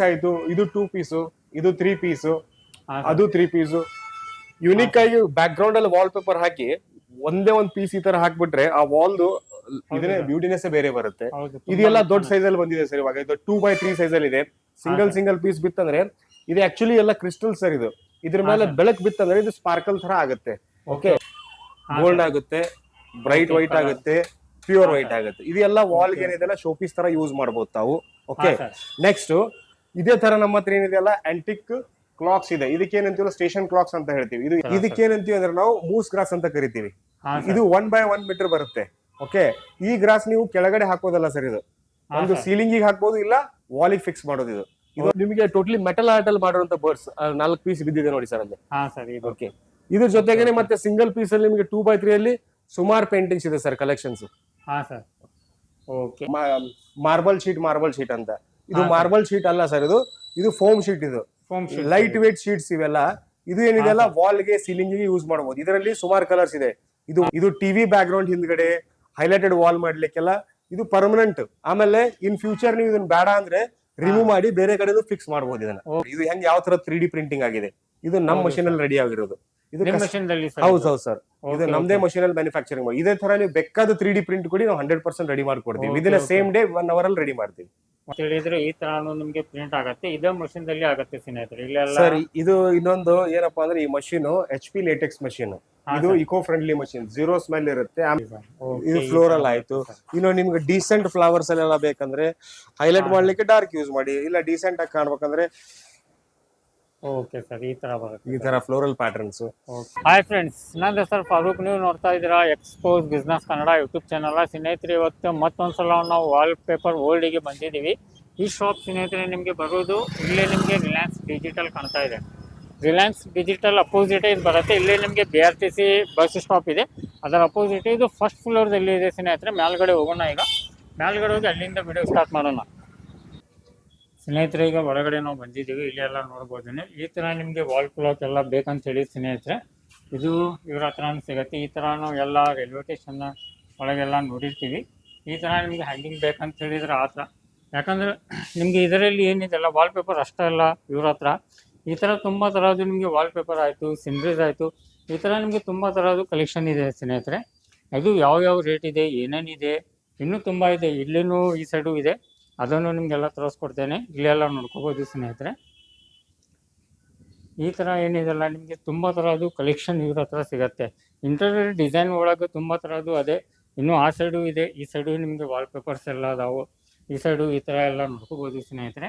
ಆಯ್ತು ಇದು two piece ಇದು ತ್ರೀ ಪೀಸು ಅದು ತ್ರೀ ಪೀಸು ಯುನಿಕ್ ಆಗಿ ಬ್ಯಾಕ್ ಗ್ರೌಂಡ್ ಅಲ್ಲಿ ವಾಲ್ ಪೇಪರ್ ಹಾಕಿ ಒಂದೇ ಒಂದ್ ಪೀಸ್ ಈ ತರ ಹಾಕ್ಬಿಟ್ರೆ ಆ ವಾಲ್ದು ಇದನ್ನೇ. ಬ್ಯೂಟಿನೆಸ್ ಬೇರೆ ಬರುತ್ತೆ. ಇದೆಲ್ಲ ದೊಡ್ಡ ಸೈಜ್ ಅಲ್ಲಿ ಬಂದಿದೆ ಸರ್ ಇವಾಗ. ಇದು ಟೂ ಬೈ ತ್ರೀ ಸೈಜ್ ಅಲ್ಲಿ ಇದೆ. ಸಿಂಗಲ್ ಸಿಂಗಲ್ ಪೀಸ್ ಬಿತ್ತಂದ್ರೆ ಇದು ಆಕ್ಚುಲಿ ಎಲ್ಲ ಕ್ರಿಸ್ಟಲ್ ಸರ್ ಇದು. ಇದ್ರ ಮೇಲೆ. ಬೆಳಕ್ ಬಿತ್ತಂದ್ರೆ ಇದು ಸ್ಪಾರ್ಕಲ್ ತರ ಆಗುತ್ತೆ. ಓಕೆ. ಗೋಲ್ಡ್ ಆಗುತ್ತೆ ಬ್ರೈಟ್ ವೈಟ್ ಆಗುತ್ತೆ ಪ್ಯೂರ್ ವೈಟ್. ಆಗುತ್ತೆ. ಇದೆಲ್ಲ ವಾಲ್ Okay. ಶೋ ಪೀಸ್ ತರ ಯೂಸ್ ಮಾಡಬಹುದು ತಾವು. ಓಕೆ. ನೆಕ್ಸ್ಟ್ ಇದೇ ತರ ನಮ್ಮ ಹತ್ರ ಏನಿದೆಯಲ್ಲ ಆಂಟಿಕ್ ಕ್ಲಾಕ್ಸ್ ಇದೆ. ಇದಕ್ಕೆ ಏನಂತೀವಲ್ಲ ಸ್ಟೇಷನ್ ಕ್ಲಾಕ್ಸ್ ಅಂತ ಹೇಳ್ತೀವಿ. ಇದು ಇದಕ್ಕೆ ಏನಂತೀವಿ ಅಂದ್ರೆ ನಾವು ಮೂಸ್ ಗ್ರಾಸ್ ಅಂತ ಕರಿತೀವಿ. ಇದು ಒನ್ ಬೈ ಒನ್ ಮೀಟರ್ ಬರುತ್ತೆ. ಓಕೆ ಈ ಗ್ರಾಸ್ ನೀವು ಕೆಳಗಡೆ ಹಾಕೋದಲ್ಲ ಸರ್ ಇದು? ಒಂದು. ಸೀಲಿಂಗ್ ಹಾಕ್ಬೋದು ಇಲ್ಲ ವಾಲಿಗೆ ಫಿಕ್ಸ್ ಮಾಡೋದು ಇದು? ಇದು ನಿಮಗೆ ಟೋಟಲಿ ಮೆಟಲ್ ಆರ್ಟ್ ಅಲ್ಲಿ ಮಾಡಿರುವಂತ ಬರ್ಡ್ಸ್ ನಾಲ್ಕು ಪೀಸ್ ಬಿದ್ದಿದೆ ನೋಡಿ ಸರ್ ಅಲ್ಲಿ. ಹಾ ಸರ್ ಇದು. ಓಕೆ ಇದ್ರ ಜೊತೆಗೇನೆ ಮತ್ತೆ ಸಿಂಗಲ್ ಪೀಸ್ ಅಲ್ಲಿ ನಿಮಗೆ ಟೂ ಬೈ ತ್ರೀ ಅಲ್ಲಿ ಸುಮಾರು ಪೇಂಟಿಂಗ್ಸ್ ಇದೆ ಸರ್ ಕಲೆಕ್ಷನ್ಸ್ ಹಾ sir okay marble sheet marble sheet ಅಂತ. ಇದು ಮಾರ್ಬಲ್ ಶೀಟ್ ಅಲ್ಲ ಸರ್ ಇದು. ಇದು ಫೋಮ್ ಶೀಟ್ ಇದು. ಲೈಟ್ ವೇಟ್ ಶೀಟ್ಸ್ ಇವೆಲ್ಲ. ಇದು ಏನಿದೆಲ್ಲ ವಾಲ್ಗೆ ಸೀಲಿಂಗ್ಗೆ ಯೂಸ್ ಮಾಡಬಹುದು. ಇದರಲ್ಲಿ ಸುಮಾರು ಕಲರ್ಸ್ ಇದೆ. ಇದು ಇದು ಟಿವಿ ಬ್ಯಾಕ್ ಗ್ರೌಂಡ್ ಹಿಂದ್ಗಡೆ ಹೈಲೈಟೆಡ್ ವಾಲ್ ಮಾಡ್ಲಿಕ್ಕೆಲ್ಲ ಇದು ಪರ್ಮನೆಂಟ್ ಆಮೇಲೆ ಇನ್ ಫ್ಯೂಚರ್ ನೀವು ಇದನ್ನ ಬೇಡ ಅಂದ್ರೆ ರಿಮೂವ್ ಮಾಡಿ ಬೇರೆ ಕಡೆನೂ ಫಿಕ್ಸ್ ಮಾಡಬಹುದು ಇದನ್ನ. ಇದು ಹೆಂಗ್ ಯಾವ ತರ ತ್ರೀ ಡಿ ಪ್ರಿಂಟಿಂಗ್ ಆಗಿದೆ. ಇದು ನಮ್ಮ ಮಷೀನ್ ಅಲ್ಲಿ ರೆಡಿ ಆಗಿರೋದು. ಇದು ಹೌದ್ ಹೌದ್ ಸರ್. ಇದು ನಮ್ದೇ. ಮಷೀನ್ ಅಲ್ಲಿ ಮ್ಯಾನುಫ್ಯಾಕ್ಚರಿಂಗ್ ಮಾಡಿ ಇದೇ ತರ ನೀವು ಬೇಕಾದ ತ್ರೀ ಡಿ ಪ್ರಿಂಟ್ ಕೊಡಿ ನಾವು ಹಂಡ್ರೆಡ್ ಪರ್ಸೆಂಟ್ ರೆಡಿ ಮಾಡ್ಕೊಡ್ತೀವಿ. ಇದನ್ನ ಸೇಮ್ ಡೇ ಒನ್ ಅವರ್ ಅಲ್ಲಿ ರೆಡಿ ಮಾಡ್ತೀವಿ. ಅಂತ ಹೇಳಿದ್ರೆ ಈ ತರ ನಿಮ್ಗೆ ಪ್ರಿಂಟ್ ಆಗತ್ತೆ. ಇದೇ machine ದಲ್ಲಿ ಆಗತ್ತೆ ಸ್ನೇಹಿತರೆ. ಇಲ್ಲೆಲ್ಲ ಸರ್ ಇದು ಇನ್ನೊಂದು ಏನಪ್ಪಾ ಅಂದ್ರೆ ಈ machine H P latex machine ಇದು. Eco friendly machine zero smell ಇರುತ್ತೆ. ಇದು ಫ್ಲೋರಲ್ ಆಯ್ತು. ಇನ್ನು ನಿಮ್ಗೆ ಡೀಸೆಂಟ್ ಫ್ಲವರ್ಸ್ ಎಲ್ಲ ಬೇಕಂದ್ರೆ ಹೈಲೈಟ್ ಮಾಡ್ಲಿಕ್ಕೆ ಡಾರ್ಕ್ ಯೂಸ್ ಮಾಡಿ. ಇಲ್ಲ ಡೀಸೆಂಟ್ ಆಗಿ ಕಾಣ್ಬೇಕಂದ್ರೆ ಓಕೆ ಸರ್ ಈ ತರ ಬರುತ್ತೆ ಈ ತರ ಫ್ಲೋರಲ್ ಪ್ಯಾಟರ್ನ್ಸ್ ಹಾಯ್ ಫ್ರೆಂಡ್ಸ್ ನನ್ನ ಹೆಸರು ಫಾರೂಕ್. ನೀವು ನೋಡ್ತಾ ಇದ್ದೀರಾ expose business Kannada YouTube channel ಸ್ನೇಹಿತರೆ ಇವತ್ತು ಮತ್ತೊಂದ್ಸಲ ನಾವು ವಾಲ್ ಪೇಪರ್ ಓಲ್ಡಿಗೆ ಬಂದಿದ್ದೀವಿ. ಈ ಶಾಪ್ ಸ್ನೇಹಿತರೆ ನಿಮಗೆ ಬರೋದು ಇಲ್ಲೇ ನಿಮಗೆ ರಿಲಯನ್ಸ್ ಡಿಜಿಟಲ್ ಕಾಣ್ತಾ ಇದೆ. ರಿಲಯನ್ಸ್ ಡಿಜಿಟಲ್ ಅಪೋಸಿಟ್ ಇದು ಬರುತ್ತೆ. ಇಲ್ಲೇ ನಿಮಗೆ B R T C bus stop ಇದೆ. ಅದರ ಅಪೋಸಿಟ್ ಇದು ಫಸ್ಟ್ ಫ್ಲೋರ್ದಲ್ಲಿ ಇದೆ ಸ್ನೇಹಿತರೆ. ಮೇಲ್ಗಡೆ ಹೋಗೋಣ ಈಗ. ಮೇಲ್ಗಡೆ ಹೋಗಿ ಅಲ್ಲಿಂದ ವಿಡಿಯೋ ಸ್ಟಾರ್ಟ್ ಮಾಡೋಣ. ಸ್ನೇಹಿತರೆ, ಈಗ ಒಳಗಡೆ ನಾವು ಬಂದಿದ್ದೀವಿ ಇಲ್ಲೆಲ್ಲ ನೋಡ್ಬೋದು ನೀವು. ಈ ಥರ ನಿಮಗೆ ವಾಲ್ ಕ್ಲಾಕ್ ಎಲ್ಲ ಬೇಕಂತ ಹೇಳಿ ಸ್ನೇಹಿತರೆ, ಇದು ಇವ್ರ ಹತ್ರನೂ ಸಿಗುತ್ತೆ. ಈ ಥರ ನಾವು ಎಲ್ಲ ರೈಲ್ವೆ ಸ್ಟೇಷನ್ನ ಒಳಗೆಲ್ಲ ನೋಡಿರ್ತೀವಿ. ಈ ಥರ ನಿಮಗೆ ಹ್ಯಾಂಗಿಂಗ್ ಬೇಕಂತ ಹೇಳಿದ್ರೆ ಆ ಥರ ಯಾಕಂದರೆ ನಿಮಗೆ ಇದರಲ್ಲಿ ಏನಿದೆಲ್ಲ ವಾಲ್ ಪೇಪರ್ ಅಷ್ಟೇ ಅಲ್ಲ ಇವ್ರ ಹತ್ರ. ಈ ಥರ ತುಂಬ ಥರದ್ದು ನಿಮಗೆ ವಾಲ್ ಪೇಪರ್ ಆಯಿತು ಸಿನ್ರೀಸ್ ಆಯಿತು. ಈ ಥರ ನಿಮಗೆ ತುಂಬ ಥರದ್ದು ಕಲೆಕ್ಷನ್ ಇದೆ ಸ್ನೇಹಿತರೆ. ಅದು ಯಾವ ಯಾವ ರೇಟ್ ಇದೆ, ಏನೇನಿದೆ, ಇನ್ನೂ ತುಂಬ ಇದೆ. ಇಲ್ಲಿನೂ ಈ ಸೈಡು ಇದೆ. ಅದನ್ನು ನಿಮಗೆಲ್ಲ ತೋರಿಸ್ಕೊಡ್ತೇನೆ. ಇಲ್ಲೆಲ್ಲ ನೋಡ್ಕೋಬೋದು ಸ್ನೇಹಿತರೆ. ಈ ಥರ ಏನಿದೆಲ್ಲ ನಿಮಗೆ ತುಂಬ ಥರದ್ದು ಕಲೆಕ್ಷನ್ ಇವ್ರ ಹತ್ರ ಸಿಗುತ್ತೆ. ಇಂಟೀರಿಯರ್ ಡಿಸೈನ್ ಒಳಗೆ ತುಂಬ ಥರದ್ದು ಅದೇ. ಇನ್ನೂ ಆ ಸೈಡು ಇದೆ. ಈ ಸೈಡು ನಿಮಗೆ ವಾಲ್ ಪೇಪರ್ಸ್ ಎಲ್ಲ ಅದಾವು. ಈ ಸೈಡು ಈ ಥರ ಎಲ್ಲ ನೋಡ್ಕೋಬೋದು ಸ್ನೇಹಿತರೆ.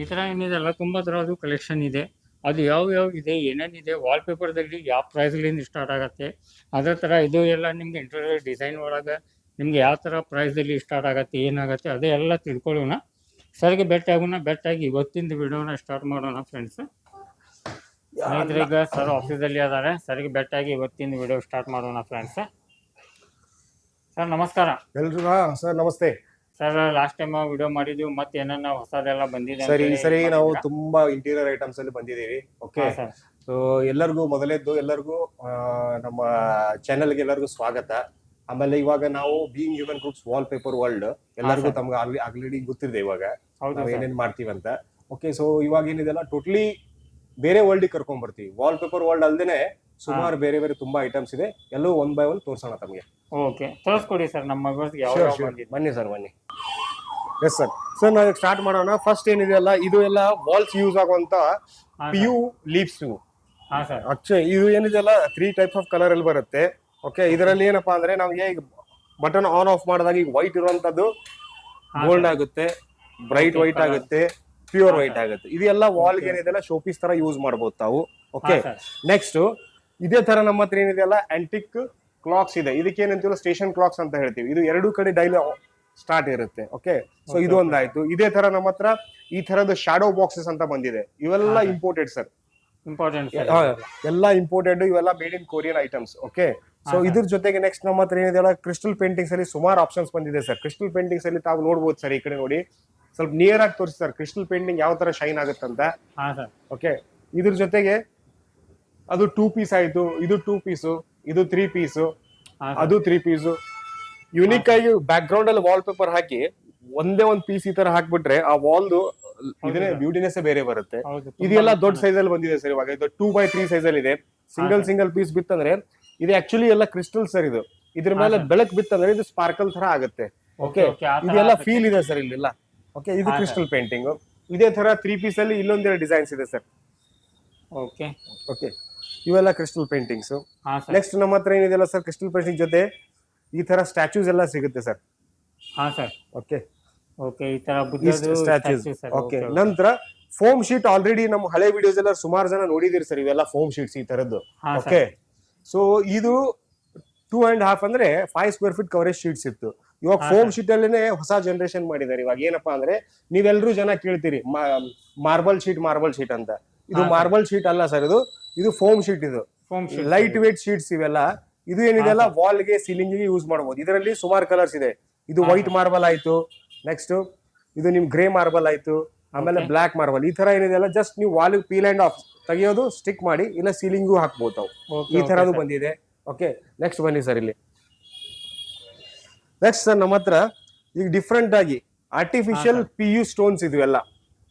ಈ ಥರ ಏನಿದೆಲ್ಲ ತುಂಬ ಥರದ್ದು ಕಲೆಕ್ಷನ್ ಇದೆ. ಅದು ಯಾವ ಯಾವ ಇದೆ, ಏನೇನಿದೆ ವಾಲ್ ಪೇಪರ್ದಲ್ಲಿ ಯಾವ ಪ್ರೈಸ್ಲಿಂದ ಸ್ಟಾರ್ಟ್ ಆಗುತ್ತೆ, ಅದೇ ಥರ ಇದು ಎಲ್ಲ ನಿಮಗೆ ಇಂಟೀರಿಯರ್ ಡಿಸೈನ್ ಒಳಗೆ ನಿಮ್ಗೆ ಯಾವ ಥರ ಪ್ರೈಸಲ್ಲಿ ಸ್ಟಾರ್ಟ್ ಆಗುತ್ತೆ ಏನಾಗುತ್ತೆ ಅದೇ ಎಲ್ಲ ತಿಳ್ಕೊಳ್ಳೋಣ. ಸರಿಗೆ ಆಗೋಣ ಭೇಟಿಯಾಗಿ ಇವತ್ತಿಂದ ವಿಡಿಯೋನ ಸ್ಟಾರ್ಟ್ ಮಾಡೋಣ ಫ್ರೆಂಡ್ಸ್ ಸ್ನೇಹಿತರೆ ಈಗ ಸರ್ ಆಫೀಸಲ್ಲಿ ಅದಾರೆ ಸರಿಗೆ ಬೆಟ್ಟಾಗಿ ಇವತ್ತಿಂದ ವಿಡಿಯೋ ಸ್ಟಾರ್ಟ್ ಮಾಡೋಣ ಫ್ರೆಂಡ್ಸ್ ಸರ್ ನಮಸ್ಕಾರ. ಎಲ್ರಿಗೂ ಸರ್ ನಮಸ್ತೆ. ಸರ್ ಲಾಸ್ಟ್ ಟೈಮ್ ವಿಡಿಯೋ ಮಾಡಿದ್ವಿ ಮತ್ತೆ ಏನನ್ನ ಹೊಸದೆಲ್ಲ ಬಂದಿದೆ ಸರಿ ಈ ಸರಿ ನಾವು ತುಂಬಾ ಇಂಟೀರಿಯರ್ ಐಟಮ್ಸ್ ಅಲ್ಲಿ ಬಂದಿದ್ದೀವಿ ಓಕೆ ಸರ್ ಸೊ ಎಲ್ಲರಿಗೂ ಮೊದಲೇದ್ದು ಎಲ್ಲರಿಗೂ ನಮ್ಮ ಚಾನೆಲ್ಗೆ ಎಲ್ಲರಿಗೂ ಸ್ವಾಗತ. ಆಮೇಲೆ ಇವಾಗ ನಾವು being human groups wallpaper world ಎಲ್ಲರಿಗೂ. ತಮ್ಗೆ ಆಲ್ರೆಡಿ ಗೊತ್ತಿದೆ ಇವಾಗ. ನಾವು ಏನೇನ್ ಮಾಡ್ತೀವಿ ಅಂತ ಓಕೆ ಸೊ ಇವಾಗ ಏನಿದೆಲ್ಲ ಟೋಟಲಿ ಬೇರೆ ವರ್ಲ್ಡ್ ಕರ್ಕೊಂಡ್ ಬರ್ತೀವಿ. ವಾಲ್ ಪೇಪರ್ ವರ್ಲ್ಡ್ ಅಲ್ದೇನೆ ಸುಮಾರು ಬೇರೆ ಬೇರೆ ತುಂಬಾ ಐಟಮ್ಸ್ ಇದೆ. ಎಲ್ಲವೂ ಒನ್ ಬೈ ಒನ್ ತೋರ್ಸೋಣ ತಮಗೆ. ಓಕೆ ತೋರಿಸ್ಕೊಡಿ ಸರ್ ನಮ್ಮ ಬನ್ನಿ ಸರ್ ಬನ್ನಿ. ಎಸ್ ಸರ್ ಸರ್ ನಾವು ಸ್ಟಾರ್ಟ್ ಮಾಡೋಣ. ಫಸ್ಟ್ ಏನಿದೆಯಲ್ಲ ಇದು ಎಲ್ಲ ವಾಲ್ಸ್ ಯೂಸ್ ಆಗುವಂತ ಪಿಯು ಲೀವ್ಸ್ ಆಕ್ಚುಲಿ ಇದು ಏನಿದೆಯಲ್ಲ ತ್ರೀ ಟೈಪ್ಸ್ ಆಫ್ ಕಲರ್ ಅಲ್ಲಿ ಬರುತ್ತೆ. ಓಕೆ ಇದರಲ್ಲಿ ಏನಪ್ಪಾ ಅಂದ್ರೆ ನಮಗೆ ಈಗ ಬಟನ್ ಆನ್ ಆಫ್ ಮಾಡಿದಾಗ ಈಗ ವೈಟ್ ಇರುವಂತದ್ದು ಗೋಲ್ಡ್ ಆಗುತ್ತೆ ಬ್ರೈಟ್ ವೈಟ್ ಆಗುತ್ತೆ ಪ್ಯೂರ್ ವೈಟ್. ಆಗುತ್ತೆ. ಇದೆಲ್ಲ ವಾಲ್. ಏನಿದೆಲ್ಲ ಶೋಪೀಸ್ ತರ ಯೂಸ್ ಮಾಡಬಹುದು ತಾವು. ಓಕೆ ನೆಕ್ಸ್ಟ್ ಇದೇ ತರ ನಮ್ಮ ಹತ್ರ ಏನಿದೆಯಲ್ಲ ಆಂಟಿಕ್ ಕ್ಲಾಕ್ಸ್ ಇದೆ. ಇದಕ್ಕೆ ಏನಂತೀವಲ್ಲ ಸ್ಟೇಷನ್ ಕ್ಲಾಕ್ಸ್ ಅಂತ ಹೇಳ್ತೀವಿ. ಇದು ಎರಡು ಕಡೆ ಡೈಲಿ ಸ್ಟಾರ್ಟ್ ಇರುತ್ತೆ. ಓಕೆ ಸೊ ಇದು. ಒಂದಾಯ್ತು. ಇದೇ ತರ ನಮ್ಮ ಹತ್ರ ಈ ತರದ ಶಾಡೋ ಬಾಕ್ಸಸ್ ಅಂತ ಬಂದಿದೆ. ಇವೆಲ್ಲ. ಇಂಪೋರ್ಟೆಡ್ ಸರ್ ಇಂಪಾರ್ಟೆಂಟ್ ಎಲ್ಲ ಇಂಪೋರ್ಟೆಡ್ ಇವೆಲ್ಲ made in Korean items okay so ಇದ್ರ ಜೊತೆಗೆ ನೆಕ್ಸ್ಟ್ ನಮ್ಮ ಹತ್ರ ಏನಿದೆ ಕ್ರಿಸ್ಟಲ್ ಪೇಂಟಿಂಗ್ಸ್ ಅಲ್ಲಿ ಸುಮಾರು ಆಪ್ಷನ್ಸ್ ಬಂದಿದೆ ಸರ್ ಕ್ರಿಸ್ಟಲ್ ಪೇಂಟಿಂಗ್ಸ್ ಅಲ್ಲಿ ತಾವು ನೋಡಬಹುದು ಸರ್ ಈ ಕಡೆ ನೋಡಿ. ಸ್ವಲ್ಪ ನಿಯರ್ ಆಗಿ ತೋರಿಸಿ ಸರ್ ಕ್ರಿಸ್ಟಲ್ ಪೇಂಟಿಂಗ್ ಯಾವ ತರ ಶೈನ್ ಆಗುತ್ತಂತ. ಓಕೆ ಇದ್ರ ಜೊತೆಗೆ ಅದು ಟೂ ಪೀಸ್ ಆಯ್ತು ಇದು ಟೂ ಪೀಸು ಇದು ತ್ರೀ ಪೀಸು ಅದು ತ್ರೀ ಪೀಸು ಯುನಿಕ್ ಆಗಿ ಬ್ಯಾಕ್ ಗ್ರೌಂಡ್ ಅಲ್ಲಿ ವಾಲ್ ಪೇಪರ್ ಹಾಕಿ ಒಂದೇ ಒಂದ್ ಪೀಸ್ ಈ ತರ ಹಾಕ್ಬಿಟ್ರೆ ಆ ವಾಲ್ದು ಇದನ್ನೇ ಬ್ಯೂಟಿನೆಸ್ ಬೇರೆ ಬರುತ್ತೆ. ಇದೆಲ್ಲ ದೊಡ್ಡ ಸೈಜ್ ಅಲ್ಲಿ ಬಂದಿದೆ ಸರ್ ಇವಾಗ. ಇದು ಟೂ ಬೈ ತ್ರೀ ಸೈಜ್ ಅಲ್ಲಿ ಇದೆ. ಸಿಂಗಲ್ ಸಿಂಗಲ್ ಪೀಸ್ ಬಿತ್ತಂದ್ರೆ ಇದು ಆಕ್ಚುಲಿ ಎಲ್ಲ ಕ್ರಿಸ್ಟಲ್ ಸರ್ ಇದು. ಇದ್ರ ಮೇಲೆ ಬೆಳಕ್ ಬಿತ್ತಂದ್ರೆ ಇದು ಸ್ಪಾರ್ಕಲ್ ತರ ಆಗುತ್ತೆ. ಓಕೆ ಇದೆಲ್ಲ ಫೀಲ್ ಇದೆ ಸರ್ ಇಲ್ಲಿಲ್ಲ. ಓಕೆ ಇದು ಕ್ರಿಸ್ಟಲ್ ಪೇಂಟಿಂಗ್ ಇದೇ ತರ ತ್ರೀ ಪೀಸ್ ಅಲ್ಲಿ ಇಲ್ಲೊಂದೆರಡು ಡಿಸೈನ್ಸ್ ಇದೆ ಸರ್ ಓಕೆ ಓಕೆ ಇವೆಲ್ಲ ಕ್ರಿಸ್ಟಲ್ ಪೇಂಟಿಂಗ್ಸ್ ನೆಕ್ಸ್ಟ್ ನಮ್ಮ ಹತ್ರ ಏನಿದೆಲ್ಲ ಸರ್ ಕ್ರಿಸ್ಟಲ್ ಪೇಂಟಿಂಗ್ ಜೊತೆ ಈ ತರ ಸ್ಟ್ಯಾಚ್ಯೂಸ್ ಎಲ್ಲ ಸಿಗುತ್ತೆ ಸರ್ ಹಾ ಸರ್ ಓಕೆ ಓಕೆ ಈ ತರ ಓಕೆ. ನಂತರ ಫೋಮ್ ಶೀಟ್ ಆಲ್ರೆಡಿ ನಮ್ಮ ಹಳೆ ವಿಡಿಯೋಸ್ ಎಲ್ಲ ಸುಮಾರು ಜನ ನೋಡಿದಿರಿ ಸರ್ ಇವೆಲ್ಲ ಫೋಮ್ ಶೀಟ್ಸ್ ಈ ತರದ್ದು. ಓಕೆ ಸೊ ಇದು ಟೂ ಅಂಡ್ ಹಾಫ್ ಅಂದ್ರೆ five square feet coverage sheets ಇತ್ತು. ಇವಾಗ ಫೋಮ್ ಶೀಟ್ ಅಲ್ಲೇನೆ ಹೊಸ ಜನರೇಷನ್ ಮಾಡಿದ್ದಾರೆ. ಇವಾಗ ಏನಪ್ಪಾ ಅಂದ್ರೆ ನೀವೆಲ್ಲರೂ ಜನ ಕೇಳ್ತೀರಿ ಮಾರ್ಬಲ್ ಶೀಟ್ ಮಾರ್ಬಲ್ ಶೀಟ್ ಅಂತ. ಇದು ಮಾರ್ಬಲ್ ಶೀಟ್ ಅಲ್ಲ ಸರ್ ಇದು. ಇದು ಫೋಮ್ ಶೀಟ್ ಇದು. Foam sheet lightweight sheets ಇವೆಲ್ಲ. ಇದು ಏನಿದೆಲ್ಲ ವಾಲ್ಗೆ ಸೀಲಿಂಗ್ಗೆ ಯೂಸ್ ಮಾಡಬಹುದು ಇದರಲ್ಲಿ ಸುಮಾರು ಕಲರ್ಸ್ ಇದೆ. ಇದು ವೈಟ್ ಮಾರ್ಬಲ್ ಆಯ್ತು. ನೆಕ್ಸ್ಟ್ ಇದು ನಿಮ್ ಗ್ರೇ ಮಾರ್ಬಲ್ ಆಯ್ತು. ಆಮೇಲೆ. ಬ್ಲಾಕ್ ಮಾರ್ಬಲ್ ಈ ತರ ಏನಿದೆಲ್ಲ ಜಸ್ಟ್ ನೀವು ವಾಲ್ ಪೀಲ್ ಅಂಡ್ ಆಫ್ ತೆಗಿಯೋದು ಸ್ಟಿಕ್ ಮಾಡಿ ಇಲ್ಲ ಸೀಲಿಂಗು ಹಾಕ್ಬೋದು ತಾವು. ಈ ತರದು ಬಂದಿದೆ. ಓಕೆ ನೆಕ್ಸ್ಟ್ ಬನ್ನಿ ಸರ್ ಇಲ್ಲಿ. ನೆಕ್ಸ್ಟ್ ಸರ್ ನಮ್ಮ ಹತ್ರ ಈಗ ಡಿಫ್ರೆಂಟ್ ಆಗಿ ಆರ್ಟಿಫಿಷಿಯಲ್ ಪಿ ಯು ಸ್ಟೋನ್ಸ್ ಇದು ಎಲ್ಲ.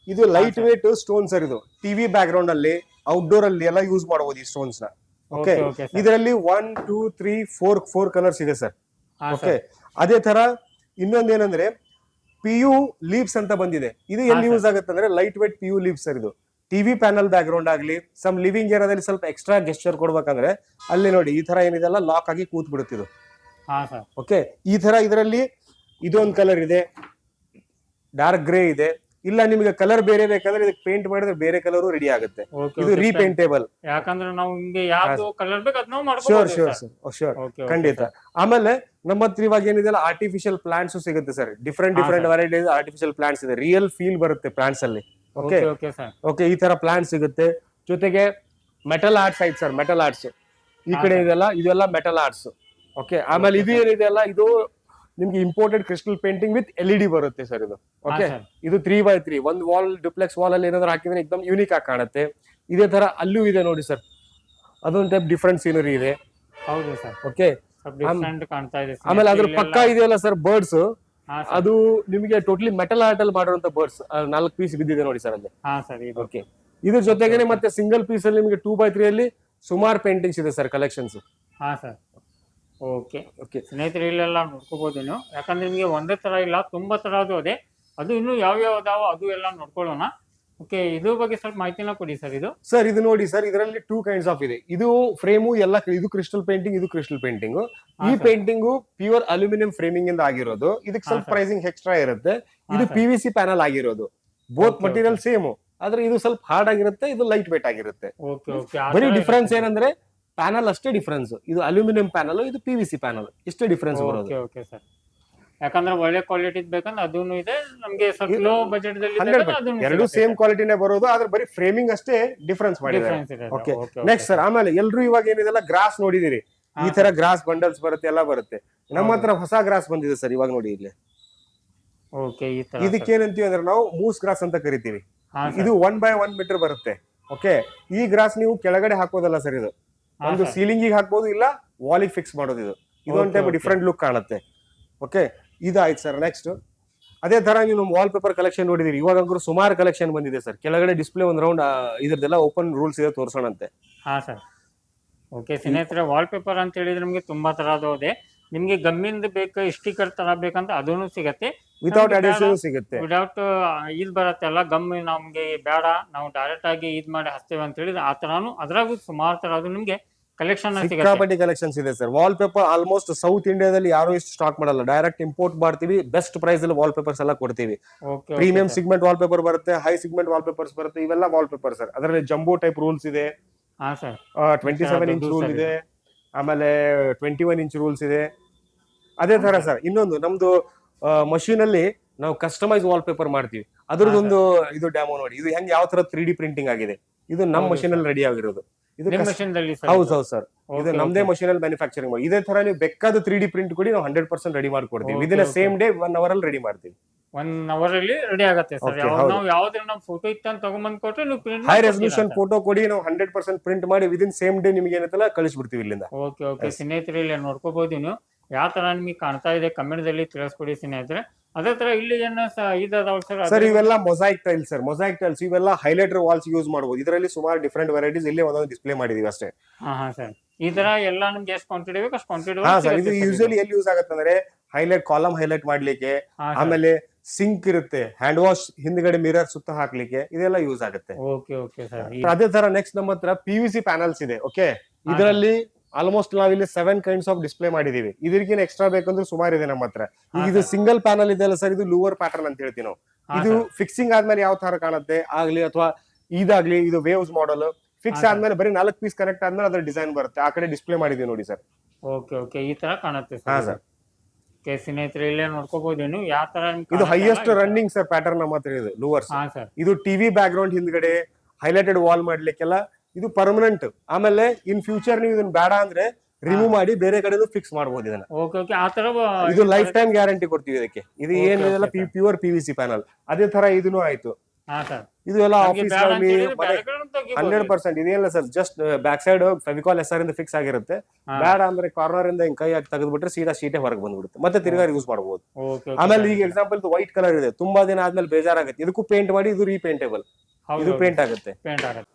ಇದು ಲೈಟ್ ವೇಟ್ ಸ್ಟೋನ್ ಸರ್ ಇದು. ಟಿವಿ ಬ್ಯಾಕ್ ಗ್ರೌಂಡ್ ಅಲ್ಲಿ ಔಟ್ಡೋರ್ ಅಲ್ಲಿ ಎಲ್ಲ ಯೂಸ್ ಮಾಡಬಹುದು ಈ ಸ್ಟೋನ್ಸ್ನ. ಓಕೆ ಇದರಲ್ಲಿ one two three four four colours ಇದೆ ಸರ್ ಓಕೆ ಅದೇ ತರ ಇನ್ನೊಂದೇನಂದ್ರೆ ಪಿ ಯು ಲೀವ್ಸ್ ಅಂತ ಬಂದಿದೆ. ಇದು ಎಲ್ಲಿ ಯೂಸ್ ಆಗುತ್ತೆ ಅಂದ್ರೆ lightweight P U leaves sir ಇದು. ಟಿವಿ ಪ್ಯಾನಲ್ ಬ್ಯಾಕ್ ಆಗಲಿ ಆಗ್ಲಿ ಸಮ್ ಲಿವಿಂಗ್ ಏರಿಯಾದಲ್ಲಿ ಸ್ವಲ್ಪ ಎಕ್ಸ್ಟ್ರಾ ಗೆಸ್ಚರ್ ಕೊಡ್ಬೇಕಂದ್ರೆ ಅಲ್ಲಿ ನೋಡಿ ಈ ತರ ಏನಿದೆಲ್ಲ ಲಾಕ್ ಆಗಿ ಕೂತ್ ಬಿಡುತ್ತಿದ್ದು ಓಕೆ ಈ ತರ ಇದರಲ್ಲಿ ಇದೊಂದು ಕಲರ್ ಇದೆ. ಡಾರ್ಕ್ ಗ್ರೇ ಇದೆ. ಇಲ್ಲ ನಿಮಗೆ ಕಲರ್ ಬೇರೆ ಬೇಕಂದ್ರೆ ಇದಕ್ಕೆ ಪೇಂಟ್ ಮಾಡಿದ್ರೆ ಬೇರೆ ಕಲರ್ ರೆಡಿ ಆಗುತ್ತೆ. ಇದು ರೀಪೇಂಟೇಬಲ್ ಯಾಕಂದ್ರೆ ನಾವು ನಿಮ್ಗೆ ಯಾವ್ದು ಕಲರ್ ಬೇಕು ಅದ್ ನಾವು ಶೋರ್ ಶೋರ್ ಶೋರ್ ಖಂಡಿತ. ಆಮೇಲೆ ನಮ್ಮ ಹತ್ರ ಇವಾಗ ಏನಿದೆ ಆರ್ಟಿಫಿಷಿಯಲ್ ಪ್ಲಾಂಟ್ಸ್ ಸಿಗುತ್ತೆ sir different different. Varieties artificial plants ಇದೆ. ರಿಯಲ್ ಫೀಲ್ ಬರುತ್ತೆ ಪ್ಲಾಂಟ್ಸ್ ಅಲ್ಲಿ. ಓಕೆ ಓಕೆ ಈ ತರ ಪ್ಲಾನ್ ಸಿಗುತ್ತೆ. ಜೊತೆಗೆ ಮೆಟಲ್ ಆರ್ಟ್ಸ್ ಐತ್ ಸರ್ ಮೆಟಲ್ ಆರ್ಟ್ಸ್ ಈ ಕಡೆ ಇದೆಲ್ಲ ಇದೆಲ್ಲ ಮೆಟಲ್ ಆರ್ಟ್ಸ್ ಓಕೆ ಆಮೇಲೆ ಇದು ಏನಿದೆ ಅಲ್ಲ ಇದು ನಿಮ್ಗೆ imported crystal painting with L E D ಬರುತ್ತೆ ಸರ್ ಇದು. ಓಕೆ ಇದು ತ್ರೀ ಬೈ ತ್ರೀ ಒಂದು ವಾಲ್ ಡುಪ್ಲೆಕ್ಸ್ ವಾಲ್ ಅಲ್ಲಿ ಏನಾದ್ರು ಹಾಕಿದ್ರೆ ಎಕ್ದಮ್ ಯೂನಿಕ್ ಆಗಿ ಕಾಣುತ್ತೆ. ಇದೇ ತರ ಅಲ್ಲೂ ಇದೆ ನೋಡಿ ಸರ್ ಅದೊಂದ್ ಟೈಪ್ ಡಿಫ್ರೆಂಟ್ ಸೀನರಿ ಇದೆ. ಹೌದು ಸರ್ ಓಕೆ ಆಮೇಲೆ ಅದ್ರ ಪಕ್ಕ ಇದೆಯಲ್ಲ ಸರ್ ಬರ್ಡ್ಸ್ ಅದು ನಿಮಗೆ ಟೋಟಲಿ ಮೆಟಲ್ ಆರ್ಟ್ ಅಲ್ಲಿ ಮಾಡಿರುವಂತ ಬರ್ಡ್ಸ್ ನಾಲ್ಕು ಪೀಸ್ ಬಿದ್ದಿದೆ ನೋಡಿ ಸರ್ ಅಲ್ಲಿ. ಹಾ ಸರ್ ಇದು. ಓಕೆ ಇದ್ರ ಜೊತೆಗೇನೆ ಮತ್ತೆ ಸಿಂಗಲ್ ಪೀಸ್ ಅಲ್ಲಿ ನಿಮಗೆ ಟೂ ಬೈ ತ್ರೀ ಅಲ್ಲಿ ಸುಮಾರು ಪೇಂಟಿಂಗ್ಸ್ ಇದೆ ಸರ್ ಕಲೆಕ್ಷನ್ಸ್ ಹಾ ಸರ್. ಓಕೆ ಓಕೆ ಸ್ನೇಹಿತರೆ ಇಲ್ಲೆಲ್ಲ ನೋಡ್ಕೋಬಹುದು ನೀವು. ಯಾಕಂದ್ರೆ ನಿಮಗೆ ಒಂದೇ ತರ ಇಲ್ಲ ತುಂಬಾ ತರದ್ದು ಅದೇ. ಅದು ಇನ್ನು ಯಾವ ಯಾವ ಅದಾವ ಅದು ಎಲ್ಲ ನೋಡ್ಕೊಳ್ಳೋಣ. ಓಕೆ ಇದು ಬಗ್ಗೆ ಸ್ವಲ್ಪ ಮಾಹಿತಿನ ಕೊಡಿ ಸರ್ ಇದು. ಸರ್ ಇದು ನೋಡಿ ಸರ್ ಇದರಲ್ಲಿ ಟೂ ಕೈಂಡ್ಸ್ ಆಫ್ ಇದೆ. ಇದು ಫ್ರೇಮು ಎಲ್ಲ ಇದು ಕ್ರಿಸ್ಟಲ್ ಪೇಂಟಿಂಗ್ ಇದು ಕ್ರಿಸ್ಟಲ್ ಪೇಂಟಿಂಗ್ ಈ. ಪೇಂಟಿಂಗು ಪ್ಯೂರ್ ಅಲ್ಯೂಮಿನಿಯಂ ಫ್ರೇಮಿಂಗ್ ಇಂದ ಆಗಿರೋದು. ಇದಕ್ಕೆ ಸ್ವಲ್ಪ ಪ್ರೈಸಿಂಗ್ ಎಕ್ಸ್ಟ್ರಾ ಇರುತ್ತೆ. ಇದು. ಪಿ ವಿ ಸಿ ಪ್ಯಾನಲ್ ಆಗಿರೋದು. ಬೋತ್ ಮಟೀರಿಯಲ್ ಸೇಮ್ ಆದ್ರೆ ಇದು ಸ್ವಲ್ಪ ಹಾರ್ಡ್ ಆಗಿರುತ್ತೆ ಇದು ಲೈಟ್ ವೇಟ್ ಆಗಿರುತ್ತೆ ಬರೀ ಡಿಫ್ರೆನ್ಸ್ ಏನಂದ್ರೆ ಪ್ಯಾನಲ್ ಅಷ್ಟೇ ಡಿಫ್ರೆನ್ಸ್ ಇದು ಅಲ್ಯೂಮಿನಿಯಂ ಪ್ಯಾನಲ್ ಇದು ಪಿ ವಿ ಸಿ ಪ್ಯಾನಲ್ ಇಷ್ಟೇ ಡಿಫ್ರೆನ್ಸ್ ಬರೋದು. ಯಾಕಂದ್ರೆ ಒಳ್ಳೆ ಕ್ವಾಲಿಟಿ ಬೇಕಂದ್ರೆ ಅದೂನು ಇದೆ. ನಮ್ಗೆ ಸ್ವಲ್ಪ ಲೋ ಬಜೆಟ್ ದಲ್ಲಿ ಎರಡು ಸೇಮ್ ಕ್ವಾಲಿಟಿನೇ ಬರೋದು ಆದ್ರೆ ಬರೀ ಫ್ರೇಮಿಂಗ್ ಅಷ್ಟೇ ಡಿಫ್ರೆನ್ಸ್ ಮಾಡಿದ್ದಾರೆ. ಓಕೆ ನೆಕ್ಸ್ಟ್ ಸರ್ ಆಮೇಲೆ ಎಲ್ರು ಇವಾಗ ಏನಿದೆಲ್ಲ ಗ್ರಾಸ್ ನೋಡಿದಿರಿ. ಈ ತರ ಗ್ರಾಸ್ ಬಂಡಲ್ಸ್ ಬರುತ್ತೆ ಎಲ್ಲ ಬರುತ್ತೆ. ನಮ್ಮ ಹತ್ರ ಹೊಸ ಗ್ರಾಸ್ ಬಂದಿದೆ ಸರ್ ಇವಾಗ ನೋಡಿ ಇಲ್ಲಿ. ಓಕೆ ಈ ತರ ಇದಕ್ಕೆ ಏನಂತೀವಿ ಅಂದ್ರೆ ನಾವು ಮೂಸ್ ಗ್ರಾಸ್ ಅಂತ ಕರಿತೀವಿ. ಇದು ಒನ್ ಬೈ ಒನ್ ಮೀಟರ್ ಬರುತ್ತೆ. ಓಕೆ ಈ ಗ್ರಾಸ್ ನೀವು ಕೆಳಗಡೆ ಹಾಕೋದಲ್ಲ ಸರ್ ಇದು. ಒಂದು ಸೀಲಿಂಗ್ ಹಾಕ್ಬೋದು ಇಲ್ಲ ವಾಲಿಗೆ ಫಿಕ್ಸ್ ಮಾಡೋದು ಇದು. ಇದೊಂದು ಟೈಪ್. ಡಿಫ್ರೆಂಟ್ ಲುಕ್ ಕಾಣುತ್ತೆ. ಓಕೆ ಇದಾಯ್ತು ಸರ್ ನೆಕ್ಸ್ಟ್ ಅದೇ ತರ ನೀವು ವಾಲ್ ಪೇಪರ್ ಕಲೆಕ್ಷನ್ ನೋಡಿದಿರಿ. ಇವಾಗ ಅಂಕರು ಸುಮಾರು ಕಲೆಕ್ಷನ್ ಬಂದಿದೆ ಸರ್. ಕೆಳಗಡೆ ಡಿಸ್ಪ್ಲೇ ಒಂದು ರೌಂಡ್ ಇದ್ರದ್ದೆಲ್ಲ ಓಪನ್ ರೂಲ್ಸ್ ಇದೆ ತೋರಿಸೋಣಂತೆ. ಹಾ ಸರ್. ಓಕೆ ಸ್ನೇಹಿತರೆ ವಾಲ್ ಪೇಪರ್ ಅಂತ ಹೇಳಿದ್ರೆ ನಮಗೆ ತುಂಬಾ ತರದ್ದು ಇದೆ. ನಿಮಗೆ ಗಮ್ಮಿಂದ ಬೇಕು ಸ್ಟಿಕರ್ ತರ ಬೇಕಂತ ಅದೂ ಸಿಗತ್ತೆ. Without addition. ಸಿಗುತ್ತೆ. ವಿಡೌಟ್ ಇದ್ ಬರುತ್ತೆ ಅಲ್ಲ ಗಮ್ ನಮಗೆ ಬೇಡ. ನಾವು ಡೈರೆಕ್ಟ್ ಆಗಿ ಇದ್ ಮಾಡಿ ಹಚ್ತೇವೆ ಅಂತ ಹೇಳಿದ್ರೆ ಆ ತರಾನು ಅದ್ರಾಗೂ ಸುಮಾರು ತರ ಅದು ನಿಮ್ಗೆ ಕಲೆಕ್ಷನ್ ಸಿಕ್ಕಾಪಟ್ಟಿ ಕಲೆಕ್ಷನ್ಸ್ ಇದೆ sir wall paper almost south ಇಂಡಿಯಾದಲ್ಲಿ ಯಾರು ಇಷ್ಟು ಸ್ಟಾಕ್ ಮಾಡಲ್ಲ. ಡೈರೆಕ್ಟ್ ಇಂಪೋರ್ಟ್ ಮಾಡ್ತೀವಿ ಬೆಸ್ಟ್ ಪ್ರೈಸ್ ಅಲ್ಲಿ ವಾಲ್ ಪೇಪರ್ಸ್ ಎಲ್ಲ ಕೊಡ್ತೀವಿ. ಪ್ರೀಮಿಯಂ ಸಿಗ್ಮೆಂಟ್ ವಾಲ್ ಪೇಪರ್ ಬರುತ್ತೆ ಹೈ ಸಿಗ್ಮೆಂಟ್ ವಾಲ್ ಪೇಪರ್ಸ್ ಬರುತ್ತೆ ಇವೆಲ್ಲ ವಾಲ್ ಪೇಪರ್ ಸರ್ ಅದರಲ್ಲಿ ಜಂಬೋ ಟೈಪ್ ರೂಲ್ಸ್ ಇದೆ. ಟ್ವೆಂಟಿ ಸೆವೆನ್ ಇಂಚ್ ರೂಲ್ ಇದೆ. ಆಮೇಲೆ ಟ್ವೆಂಟಿ ಒನ್ ಇಂಚ್ ರೂಲ್ಸ್ ಇದೆ. ಅದೇ ತರ ಸರ್ ಇನ್ನೊಂದು ನಮ್ದು ಮಷೀನ್ ಅಲ್ಲಿ ನಾವು ಕಸ್ಟಮೈಸ್ ವಾಲ್ ಪೇಪರ್ ಮಾಡ್ತೀವಿ. ಅದ್ರದ್ದೊಂದು ಇದು ಡ್ಯಾಮೋ ನೋಡಿ. ಇದು ಹೆಂಗ್ ಯಾವ ತರ ತ್ರೀ ಡಿ ಪ್ರಿಂಟಿಂಗ್ ಆಗಿದೆ. ಇದು ನಮ್ಮ ಮಷೀನ್ ಅಲ್ಲಿ ರೆಡಿ ಆಗಿರೋದು. ಇದು ಹೌದು ಹೌದು ಸರ್. ಇದು ನಮ್ದೇ. ಮಷೀನ್ ಅಲ್ಲಿ ಮ್ಯಾನುಫ್ಯಾಕ್ಚರಿಂಗ್ ಮಾಡಿ ಇದೇ ತರ ನೀವು ಬೇಕಾದ ತ್ರೀ ಡಿ ಪ್ರಿಂಟ್ ಕೊಡಿ ನಾವು ಹಂಡ್ರೆಡ್ ಪರ್ಸೆಂಟ್ ರೆಡಿ ಮಾಡ್ಕೊಡ್ತೀವಿ within same day one hour ಅಲ್ಲಿ ರೆಡಿ ಮಾಡ್ತೀವಿ. ಒನ್ ಅವರ್ ಅಲ್ಲಿ ರೆಡಿ ಆಗುತ್ತೆ ಸರ್. ನಾವು ಯಾವ್ದ್ರ ನಮ್ ಫೋಟೋ ಇತ್ತ ತಗೊಂಬಂದ್ ಕೊಟ್ರೆ ನೀವು ಪ್ರಿಂಟ್ ಹೈ ರೆಸಲ್ಯೂಷನ್ ಫೋಟೋ ಕೊಡಿ ನಾವು ಹಂಡ್ರೆಡ್ ಪರ್ಸೆಂಟ್ ಪ್ರಿಂಟ್ ಮಾಡಿ ವಿದಿನ್ ಸೇಮ್ ಡೇ ನಿಮ್ಗೆ ಏನಂತಲ್ಲ ಕಳಿಸ್ಬಿಡ್ತೀವಿ ಇಲ್ಲಿಂದ. Okay okay. ಸ್ನೇಹಿತರೆ ಇಲ್ಲಿ ನೋಡ್ಕೋಬಹುದು ನೀವು. ಯಾವ ತರ ನಿಮಗೆ ಕಾಣ್ತಾ ಇದೆ ಕಮೆಂಟ್ದಲ್ಲಿ ತಿಳಿಸ್ಕೊಡಿ ಸ್ನೇಹಿತರೆ. ಅದೇ ತರ ಇಲ್ಲಿ ಏನು ಸ ಇದಾವ ಸರ್ ಸರ್ ಇವೆಲ್ಲ mosaic tiles sir. Mosaic tiles ಇವೆಲ್ಲ ಹೈಲೈಟರ್ ವಾಲ್ಸ್ ಯೂಸ್ ಮಾಡಬಹುದು ಇದರಲ್ಲಿ ಸುಮಾರು ಡಿಫ್ರೆಂಟ್ ವೆರೈಟೀಸ್ ಇಲ್ಲಿ ಒಂದೊಂದು ಡಿಸ್ಪ್ಲೇ ಮಾಡಿದೀವಿ ಅಷ್ಟೇ. ಹಾ ಹಾ ಸರ್. ಈ ತರ ಎಲ್ಲ ನಮ್ಗೆ ಎಷ್ಟು ಕ್ವಾಂಟಿಟಿ ಬೇಕು ಅಷ್ಟು ಕ್ವಾಂಟಿಟಿ ಹಾ ಸರ್ ಇದು ಯೂಶಲಿ ಎಲ್ಲಿ ಯೂಸ್ ಆಗುತ್ತೆ ಅಂದ್ರೆ ಹೈಲೈಟ್ ಕಾಲಮ್ ಹೈಲೈಟ್ ಮಾಡ್ಲಿಕ್ಕೆ ಆಮೇಲೆ ಸಿಂಕ್ ಇರುತ್ತೆ ಹ್ಯಾಂಡ್ ವಾಶ್ ಹಿಂದ್ಗಡೆ ಮಿರರ್ ಸುತ್ತ ಹಾಕ್ಲಿಕ್ಕೆ ಇದೆಲ್ಲ ಯೂಸ್ ಆಗುತ್ತೆ. Okay okay sir. ಅದೇ ತರ ನೆಕ್ಸ್ಟ್ ನಮ್ಮ ಹತ್ರ ಪಿ ವಿ ಸಿ ಪ್ಯಾನಲ್ಸ್ ಇದೆ ಓಕೆ ಇದರಲ್ಲಿ ಆಲ್ಮೋಸ್ಟ್ ನಾವಿಲ್ಲಿ ಸೆವೆನ್ ಕೈಂಡ್ಸ್ ಆಫ್ ಡಿಸ್ಪ್ಲೇ ಮಾಡಿದೀವಿ. ಇದಕ್ಕಿಂತ ಎಕ್ಸ್ಟ್ರಾ ಬೇಕಂದ್ರೆ ಸುಮಾರು ಇದೆ ನಮ್ಮ ಹತ್ರ ಈಗ ಇದು ಸಿಂಗಲ್ ಪ್ಯಾನಲ್ ಇದೆಯಲ್ಲ ಸರ್ ಇದು ಲೂವರ್ ಪ್ಯಾಟರ್ನ್ ಅಂತ ಹೇಳ್ತೀವಿ ನಾವು. ಇದು ಫಿಕ್ಸಿಂಗ್ ಆದ್ಮೇಲೆ ಯಾವ ತರ ಕಾಣುತ್ತೆ ಆಗ್ಲಿ ಅಥವಾ ಇದಾಗ್ಲಿ ಇದು ವೇವ್ಸ್ ಮಾಡಲ್ ಫಿಕ್ಸ್ ಆದ್ಮೇಲೆ ಬರೀ ನಾಲ್ಕು ಪೀಸ್ ಕನೆಕ್ಟ್ ಆದ್ಮೇಲೆ ಅದ್ರ ಡಿಸೈನ್ ಬರುತ್ತೆ. ಆ ಕಡೆ ಡಿಸ್ಪ್ಲೇ ಮಾಡಿದೀವಿ ನೋಡಿ ಸರ್ ಓಕೆ ಓಕೆ ಈ ತರ ಕಾಣುತ್ತೆ ಹಾ ಸರ್ ಸರ್ ಓಕೆ ಸ್ನೇಹಿತರೆ ಇಲ್ಲೇ ನೋಡ್ಕೋಬಹುದು ಯಾವ ತರ ಇದು ಹೈಯೆಸ್ಟ್ ರನ್ನಿಂಗ್ ಸರ್ ಪ್ಯಾಟರ್ನ್ ನಮ್ಮ ಹತ್ರ ಇದು ಲೂವರ್ಸ್ ಇದು ಟಿವಿ ಬ್ಯಾಕ್ ಗ್ರೌಂಡ್ ಹಿಂದ್ಗಡೆ ಹೈಲೈಟೆಡ್ ವಾಲ್ ಮಾಡ್ಲಿಕ್ಕೆಲ್ಲ ಇದು ಪರ್ಮನೆಂಟ್ ಆಮೇಲೆ ಇನ್ ಫ್ಯೂಚರ್ ನೀವು ಇದನ್ನ ಬೇಡ ಅಂದ್ರೆ ರಿಮೂವ್ ಮಾಡಿ ಬೇರೆ ಕಡೆದು ಫಿಕ್ಸ್ ಮಾಡಬಹುದು ಇದನ್ನ. ಓಕೆ ಓಕೆ ಆ ತರ ಇದು ಲೈಫ್ ಟೈಮ್ ಗ್ಯಾರಂಟಿ ಕೊಡ್ತೀವಿ ಇದಕ್ಕೆ. ಇದು ಏನ್ ಏನಿದೆಲ್ಲ. Pure P V C panel ಅದೇ ತರ ಇದನ್ನು ಆಯ್ತು. ಇದು ಎಲ್ಲ office hundred percent ಇದೇನಿಲ್ಲ sir just back side Fevicol S ಇಂದ ಫಿಕ್ಸ್ ಆಗಿರುತ್ತೆ. ಬ್ಯಾಡ ಬೇಡ ಅಂದ್ರೆ ಕಾರ್ನರ್ ಇಂದ ಹಿಂಗ್ ಕೈ ಹಾಕಿ ತೆಗೆದ್ಬಿಟ್ರೆ ಸೀದಾ ಸೀಟೆ ಹೊರಗೆ ಬಂದ್ಬಿಡುತ್ತೆ. ಮತ್ತೆ ತಿರ್ಗಾ ಯೂಸ್ ಮಾಡಬಹುದು ಆಮೇಲೆ ಈಗ ಎಕ್ಸಾಂಪಲ್ ಇದು ವೈಟ್ ಕಲರ್ ಇದೆ. ತುಂಬಾ ದಿನ ಆದ್ಮೇಲೆ ಬೇಜಾರಾಗುತ್ತೆ. ಇದಕ್ಕೂ ಪೇಂಟ್ ಮಾಡಿ ಇದು ರೀಪೇಂಟೇಬಲ್ ಇದು ಪೇಂಟ್ ಆಗುತ್ತೆ. ಪೇಂಟ್ ಆಗುತ್ತೆ.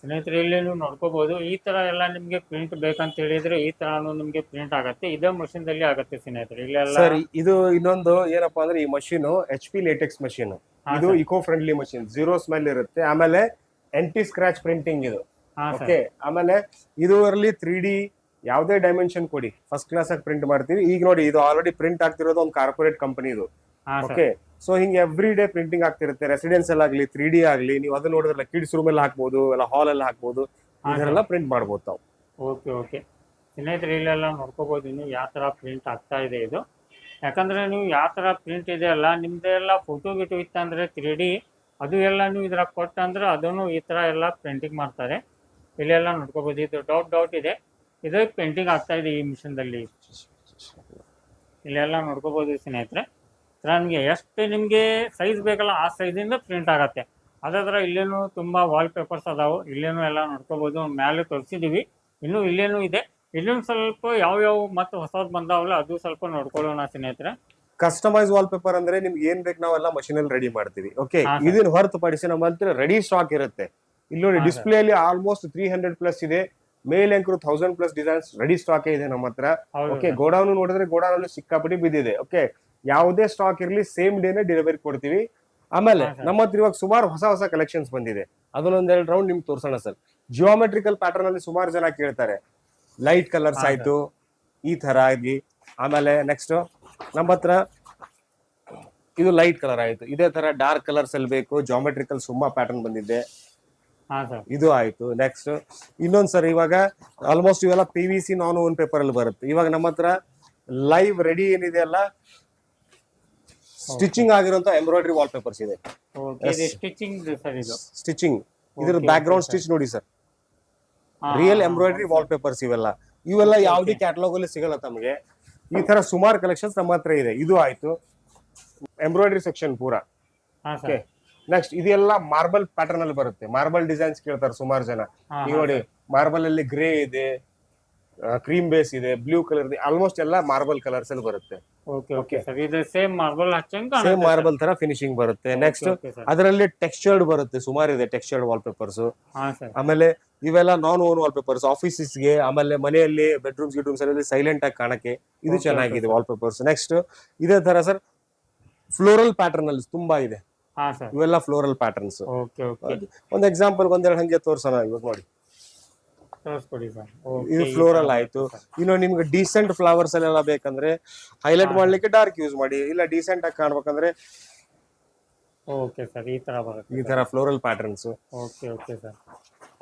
ಸ್ನೇಹಿತರೆ ಇಲ್ಲಿ ನೀವು ನೋಡ್ಕೋಬಹುದು ಈ ತರ ಎಲ್ಲ ನಿಮ್ಗೆ ಪ್ರಿಂಟ್ ಬೇಕಂತ ಹೇಳಿದ್ರೆ ಈ ತರಾನು ನಿಮ್ಗೆ ಪ್ರಿಂಟ್ ಆಗುತ್ತೆ. ಇದೇ machine ದಲ್ಲಿ ಆಗುತ್ತೆ ಸ್ನೇಹಿತರೆ. ಇಲ್ಲೆಲ್ಲ ಸರ್ ಇದು ಇನ್ನೊಂದು ಏನಪ್ಪಾ ಅಂದ್ರೆ ಈ machine H P latex machine ಇದು. Eco friendly machine zero smell ಇರುತ್ತೆ. ಆಮೇಲೆ ಎಂಟಿ ಸ್ಕ್ರಾಚ್ ಪ್ರಿಂಟಿಂಗ್ ಇದು. ಹಾ ಸರ್. ಓಕೆ ಆಮೇಲೆ ಇದುವರಲ್ಲಿ ತ್ರೀ ಡಿ ಯಾವುದೇ ಡೈಮೆನ್ಷನ್ ಕೊಡಿ. ಫಸ್ಟ್ ಕ್ಲಾಸ್ ಆಗಿ ಪ್ರಿಂಟ್ ಮಾಡ್ತೀವಿ. ಈಗ ನೋಡಿ ಇದು ಆಲ್ರೆಡಿ ಪ್ರಿಂಟ್ ಆಗ್ತಿರೋದು ಒಂದು ಕಾರ್ಪೊರೇಟ್ ಕಂಪನಿ ಇದು ಓಕೆ ಸೊ ಹಿಂಗೆ ಎವ್ರಿ ಡೇ ಪ್ರಿಂಟಿಂಗ್ ಆಗ್ತಿರುತ್ತೆ ರೆಸಿಡೆನ್ಸಿಯಲ್ ಆಗಲಿ ತ್ರೀ ಡಿ ಆಗ್ಲಿ ನೀವು ಅದನ್ನ ನೋಡಿದ್ರೆ ಕಿಡ್ಸ್ ರೂಮ್ ಅಲ್ಲಿ ಹಾಕ್ಬೋದು ಎಲ್ಲ ಹಾಲ್ ಅಲ್ಲಿ ಹಾಕ್ಬೋದು ಇದನ್ನೆಲ್ಲ ಪ್ರಿಂಟ್ ಮಾಡ್ಬೋದು ತಾವು. ಓಕೆ ಓಕೆ ಸ್ನೇಹಿತರೆ ಇಲ್ಲೆಲ್ಲ ನೋಡ್ಕೋಬಹುದು ನೀವು ಯಾವ ತರ ಪ್ರಿಂಟ್ ಆಗ್ತಾ ಇದೆ ಇದು. ಯಾಕಂದ್ರೆ ನೀವು ಯಾವ ತರ ಪ್ರಿಂಟ್ ಇದೆ ಅಲ್ಲ ನಿಮ್ದೆಲ್ಲ ಫೋಟೋ ಗಿಟು ಇತ್ತಂದ್ರೆ ತ್ರೀ ಡಿ ಅದು ಎಲ್ಲ ನೀವು ಇದ್ರಾಗ ಕೊಟ್ಟಂದ್ರೆ ಅದನ್ನು ಈ ತರ ಎಲ್ಲ ಪ್ರಿಂಟಿಂಗ್ ಮಾಡ್ತಾರೆ. ಇಲ್ಲೆಲ್ಲ ನೋಡ್ಕೋಬೋದು ಇದು ಡೌಟ್ ಡೌಟ್ ಇದೆ. ಇದು ಪೇಂಟಿಂಗ್ ಆಗ್ತಾ ಇದೆ ಈ ಮಿಷನ್ದಲ್ಲಿ ಇಲ್ಲೆಲ್ಲ ನೋಡ್ಕೋಬೋದು ಸ್ನೇಹಿತರೆ. ನಿಮಗೆ ಎಷ್ಟು ನಿಮಗೆ ಸೈಜ್ ಬೇಕಲ್ಲ ಆ ಸೈಜಿಂದ ಪ್ರಿಂಟ್ ಆಗತ್ತೆ. ಅದೇ ಥರ ಇಲ್ಲೇನು ತುಂಬ ವಾಲ್ ಪೇಪರ್ಸ್ ಅದಾವು ಇಲ್ಲೇನು ಎಲ್ಲ ನೋಡ್ಕೋಬೋದು. ಮೇಲೆ ತೋರಿಸಿದ್ದೀವಿ ಇನ್ನು ಇಲ್ಲೇನು ಇದೆ. ಇಲ್ಲೊಂದು ಸ್ವಲ್ಪ ಯಾವ ಯಾವ ಮತ್ತೆ ಹೊಸದು ಬಂದಾವಲ್ಲ ಅದು ಸ್ವಲ್ಪ ನೋಡ್ಕೊಳ್ಳೋಣ ಸ್ನೇಹಿತರೆ. ಕಸ್ಟಮೈಸ್ ವಾಲ್ ಪೇಪರ್ ಅಂದ್ರೆ ನಿಮ್ಗೆ ಏನ್ ಬೇಕು ನಾವೆಲ್ಲ ಮಷೀನ್ ಅಲ್ಲಿ ರೆಡಿ ಮಾಡ್ತೀವಿ. ಓಕೆ. ಇದನ್ನ ಹೊರತುಪಡಿಸಿ ನಮ್ಮ ಹತ್ರ ರೆಡಿ ಸ್ಟಾಕ್ ಇರುತ್ತೆ. ಇಲ್ಲಿ ನೋಡಿ ಡಿಸ್ಪ್ಲೇ ಅಲ್ಲಿ ಆಲ್ಮೋಸ್ಟ್ ತ್ರೀ ಹಂಡ್ರೆಡ್ ಪ್ಲಸ್ ಇದೆ. ಮೇಲ್ ಅಂಕರು thousand plus designs ready stock ಇದೆ ನಮ್ಮ ಹತ್ರ. ಓಕೆ ಗೋಡೌನ್ ನೋಡಿದ್ರೆ ಗೋಡೌನ್ ಅಲ್ಲಿ ಸಿಕ್ಕಾಪಟ್ಟಿ ಬಿದ್ದಿದೆ. ಓಕೆ ಯಾವುದೇ ಸ್ಟಾಕ್ ಇರಲಿ ಸೇಮ್ ಡೇನೆ ಡೆಲಿವರಿ ಕೊಡ್ತೀವಿ. ಆಮೇಲೆ ನಮ್ಮ ಹತ್ರ ಇವಾಗ ಸುಮಾರು ಹೊಸ ಹೊಸ ಕಲೆಕ್ಷನ್ಸ್ ಬಂದಿದೆ. ಅದನ್ನೊಂದ್ ಎರಡು ರೌಂಡ್ ನಿಮ್ಗೆ ತೋರ್ಸೋಣ ಸರ್. ಜಿಯೋಮೆಟ್ರಿಕಲ್ ಪ್ಯಾಟರ್ನ್ ಅಲ್ಲಿ ಸುಮಾರು ಜನ ಕೇಳ್ತಾರೆ. ಲೈಟ್ ಕಲರ್ಸ್ ಆಯ್ತು ಈ ತರ ಆಗಿ. ಆಮೇಲೆ ನೆಕ್ಸ್ಟ್ ನಮ್ಮ ಹತ್ರ ಇದು ಲೈಟ್ ಕಲರ್ ಆಯ್ತು. ಇದೇ ತರ ಡಾರ್ಕ್ ಕಲರ್ಸ್ ಅಲ್ಲಿ ಬೇಕು. ಜಿಯೋಮೆಟ್ರಿಕಲ್ ತುಂಬಾ ಪ್ಯಾಟರ್ನ್ ಬಂದಿದೆ. ಇದು ಆಯ್ತು. ನೆಕ್ಸ್ಟ್ ಇನ್ನೊಂದ್ ಸರ್ ಇವಾಗ ಆಲ್ಮೋಸ್ಟ್ ಇವೆಲ್ಲ P V C non woven paper ಅಲ್ಲಿ ಬರುತ್ತೆ. ಇವಾಗ ನಮ್ಮ ಹತ್ರ ಲೈವ್ ರೆಡಿ ಏನಿದೆ ಅಲ್ಲ ಸ್ಟಿಚಿಂಗ್ ಆಗಿರುವಂತ ಎಂಬ್ರಾಯ್ಡ್ರಿ ವಾಲ್ ಪೇಪರ್ಸ್ ಇದೆ ಸ್ಟಿಚಿಂಗ್ ಸರ್ ಇದು. ಸ್ಟಿಚಿಂಗ್ ಇದ್ರ Okay, ಬ್ಯಾಕ್ ಗ್ರೌಂಡ್ ಸ್ಟಿಚ್ ನೋಡಿ sir real embroidery wallpapers ಇವೆಲ್ಲ. ಇವೆಲ್ಲ ಯಾವ್ದೇ. ಕ್ಯಾಟಲಾಗ್ ಅಲ್ಲಿ ಸಿಗಲ್ಲ ತಮಗೆ. ಈ ತರ ಸುಮಾರು ಕಲೆಕ್ಷನ್ಸ್ ನಮ್ಮ ಹತ್ರ ಇದೆ. ಇದು ಆಯ್ತು. ಎಂಬ್ರಾಯ್ಡ್ರಿ ಸೆಕ್ಷನ್ ಪೂರಾ. ನೆಕ್ಸ್ಟ್ ಇದೆಲ್ಲ ಮಾರ್ಬಲ್ ಪ್ಯಾಟರ್ನ್ ಅಲ್ಲಿ ಬರುತ್ತೆ. ಮಾರ್ಬಲ್ ಡಿಸೈನ್ಸ್ ಕೇಳ್ತಾರೆ ಸುಮಾರು ಜನ. ನೋಡಿ ಮಾರ್ಬಲ್ ಅಲ್ಲಿ ಗ್ರೇ ಇದೆ. ಕ್ರೀಮ್ ಬೇಸ್ ಇದೆ ಬ್ಲೂ ಕಲರ್ ಇದೆ ಆಲ್ಮೋಸ್ಟ್ ಎಲ್ಲ ಮಾರ್ಬಲ್ ಕಲರ್ಸ್ ಅಲ್ಲಿ ಬರುತ್ತೆ. ಓಕೆ ಓಕೆ ಸರ್ ಇದು ಸೇಮ್ ಮಾರ್ಬಲ್ ಹಚ್ಚಂಗ್ ಸೇಮ್ ಮಾರ್ಬಲ್ ತರ ಫಿನಿಶಿಂಗ್ ಬರುತ್ತೆ. ನೆಕ್ಸ್ಟ್ ಅದರಲ್ಲಿ ಟೆಕ್ಸ್ಚರ್ಡ್ ಬರುತ್ತೆ ಸುಮಾರು ಇದೆ ಟೆಕ್ಸ್ಚರ್ಡ್ ವಾಲ್ ಪೇಪರ್ಸ್ ಹಾ ಸರ್ ಆಮೇಲೆ ಇವೆಲ್ಲ ನಾನ್ ಓನ್ ವಾಲ್ ಪೇಪರ್ಸ್ ಆಫೀಸಸ್ಗೆ ಆಮೇಲೆ ಮನೆಯಲ್ಲಿ ಬೆಡ್ರೂಮ್ಸ್ ಗಿಡ್ರೂಮ್ಸ್ ಅಲ್ಲಿ ಸೈಲೆಂಟ್ ಆಗಿ ಕಾಣಕ್ಕೆ ಇದು ಚೆನ್ನಾಗಿದೆ ವಾಲ್ ಪೇಪರ್ಸ್ ನೆಕ್ಸ್ಟ್ ಇದೇ ತರ ಸರ್ ಫ್ಲೋರಲ್ ಪ್ಯಾಟರ್ನ್ ಅಲ್ಲಿ ತುಂಬಾ ಇದೆ. ಇವೆಲ್ಲ ಫ್ಲೋರಲ್ ಪ್ಯಾಟರ್ನ್ಸ್ ಒಂದ್ ಎಕ್ಸಾಂಪಲ್ ಒಂದೆರಡು ಹಂಗೆ ತೋರ್ಸೋಣ ಇವಾಗ ನೋಡಿ. ಸರ್. ಇದು ಫ್ಲೋರಲ್ ಆಯ್ತು. ಇನ್ನು ನಿಮ್ಗೆ ಡೀಸೆಂಟ್ ಫ್ಲವರ್ಸ್ ಎಲ್ಲ ಬೇಕಂದ್ರೆ ಹೈಲೈಟ್ ಮಾಡ್ಲಿಕ್ಕೆ ಡಾರ್ಕ್ ಯೂಸ್ ಮಾಡಿ ಇಲ್ಲ ಡೀಸೆಂಟ್ ಆಗಿ ಕಾಣ್ಬೇಕಂದ್ರೆ ಓಕೆ ಸರ್ ಈ ತರ ಬರುತ್ತೆ ಈ ತರ floral patterns okay okay sir